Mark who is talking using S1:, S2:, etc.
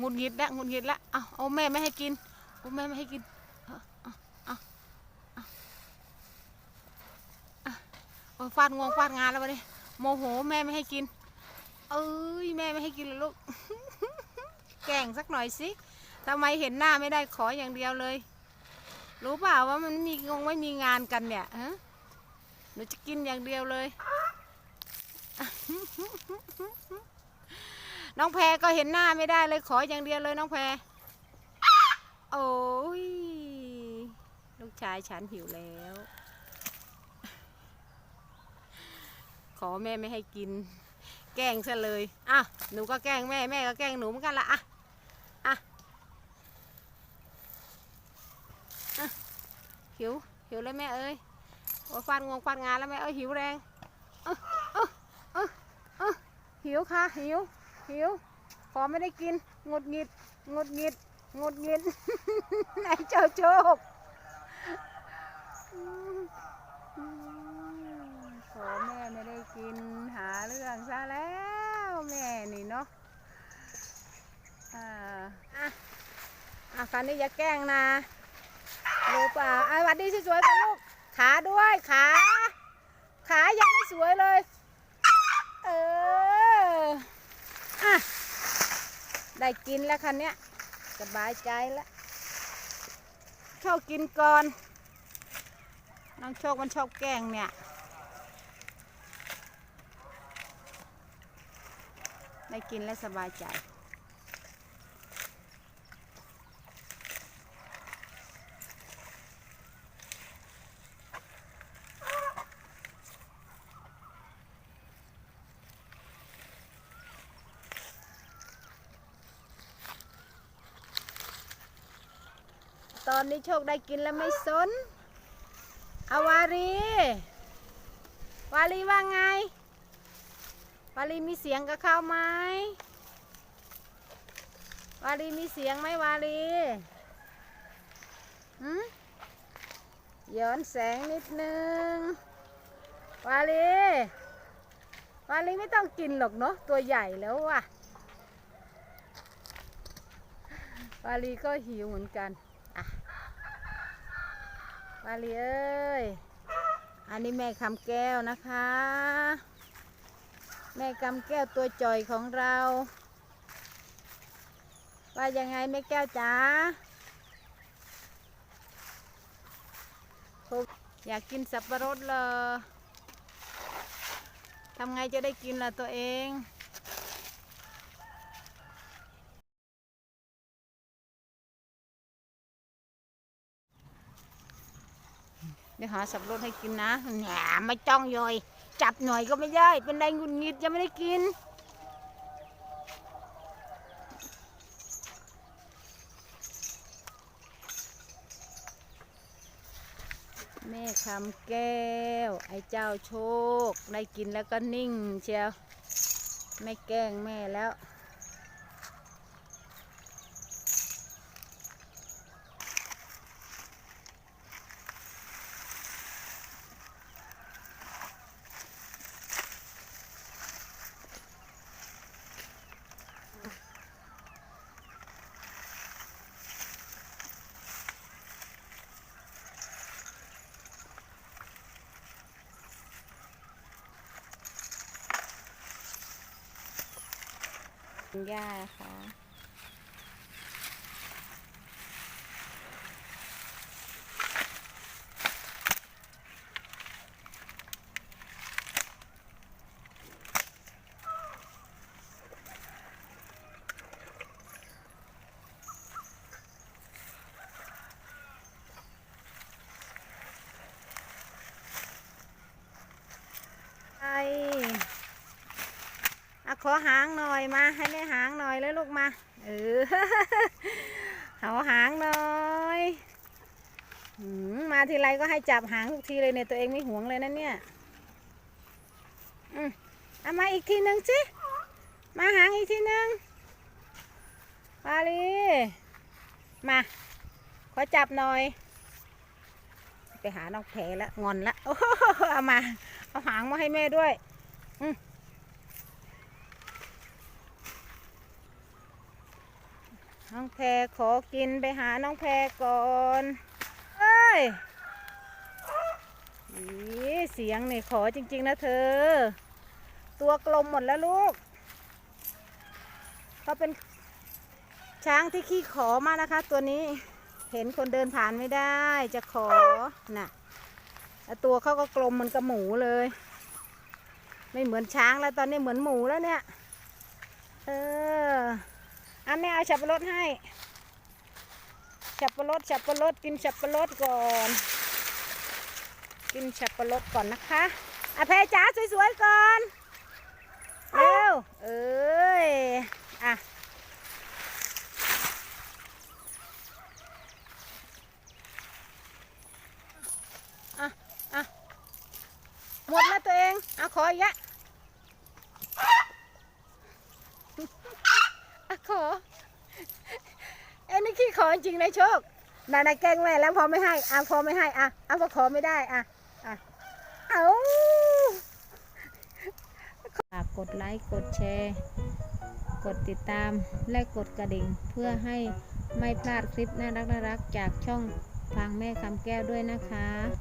S1: งุดหงิดและงุดหงิดและเอาเอาแม่ไม่ให้กินเอาแม่ไม่ให้กินเอาเอาเอาฟาดงวงฟาดงานแล้ววะเนี่ยโมโหแม่ไม่ให้กิน เอ้ยแม่ไม่ให้กินเลยลูก แกล้งสักหน่อยสิทำไมเห็นหน้าไม่ได้ขออย่างเดียวเลย รู้เปล่าว่ามันมีงงไม่มีงานกันเนี่ยฮะหนูจะกินอย่างเดียวเลย น้องแพรก็เห็นหน้าไม่ได้เลยขออย่างเดียวเลยน้องแพรโอ้ยลูกชายฉันหิวแล้ว ขอแม่ไม่ให้กิน แกล้งซะเลยอะหนูก็แกล้งแม่แม่ก็แกล้งหนูเหมือนกันละอะอะหิวหิวแล้วแม่เอ้ยโอ้ฟาดงวงฟาดงานแล้วแม่เอ้ยหิวแรงเออเออเออเออหิวค่ะหิว หิว ขอไม่ได้กินงดหงิดงดหงิดงดหงิดไหนเจ้าโชคขอแม่ไม่ได้กินหาเรื่องซะแล้วแม่นี่เนาะอ่าอะอะคันนี้อย่าแกล้งนะรู้เปล่าอะวัดดีสวยๆกันลูกขาด้วยขาขายังไม่สวยเลย เออ ได้กินแล้วคันเนี้ยสบายใจแล้วเข้ากินก่อนน้องโชคมันชอบแกงเนี่ยได้กินแล้วสบายใจ ตอนนี้โชคได้กินแล้วไม่สนอาวารี วารีว่าไง วารีมีเสียงกับเขาไหมวารีมีเสียงไหมวารีหืมย้อนแสงนิดนึง วารีวารีไม่ต้องกินหรอกเนาะตัวใหญ่แล้วว่ะ วารีก็หิวเหมือนกัน อะวาลีเอ้ย อันนี้แม่คำแก้วนะคะ แม่คำแก้วตัวจ่อยของเรา ว่ายังไงแม่แก้วจ๋าอยากกินสับปะรดเหรอทำไงจะได้กินล่ะตัวเอง เดี๋ยว หาสับปะรดให้กินนะแหนไม่จ้องย่อย จับหน่อยก็ไม่ได้ เป็นไรหงุดหงิดยังไม่ได้กิน แม่คำแก้ว ไอ้เจ้าโชค ได้กินแล้วก็นิ่งเชียว ไม่แกล้งแม่แล้ว คุณย่าค่ะ ไอ อะขอหางหน่อยมา ให้แม่หางหน่อยเลยลูกมา เออเอาหางหน่อยมาทีไรก็ให้จับหางทุกทีเลยเนี่ยตัวเองไม่หวงเลยนะเนี่ย อืมเอามาอีกทีหนึ่งสิมาหางอีกทีหนึ่งปาลีมา ขอจับหน่อย ไปหาน้องแผลล้วงอนละโอ้เอามา เอาหางมาให้แม่ด้วย อืม น้องแพรขอกินไปหาน้องแพรก่อนเอ้ยอีเสียงนี่ขอจริง ๆ นะเธอ ตัวกลมหมดแล้วลูกเขาเป็นช้างที่ขี้ขอมากนะคะ ตัวนี้เห็นคนเดินผ่านไม่ได้จะขอน่ะตัวเขาก็กลมเหมันกับหมูเลย ไม่เหมือนช้างแล้วตอนนี้เหมือนหมูแล้วเนี่ย เออ อะแม่เอาฉับปะรดให้ฉับปะรดฉับปะรดกินฉับปะรดก่อน กินฉับปะรดก่อนนะคะอะแพรจ๋าสวยๆก่อนเร็วเอ้ยอะอะหมดแล้วตัวเอง เอาขออีกอะ ขอเอ้นี่ขี้ขอจริงนะโชค นานาแกล้งแม่แล้วพอไม่ให้อะพอไม่ให้อะอะพอขอไม่ได้อะอะเอาฝากกดไลค์กดแชร์ กดติดตามและกดกระดิ่งเพื่อให้ไม่พลาดคลิปน่ารักๆจากช่องทางแม่คำแก้วด้วยนะคะ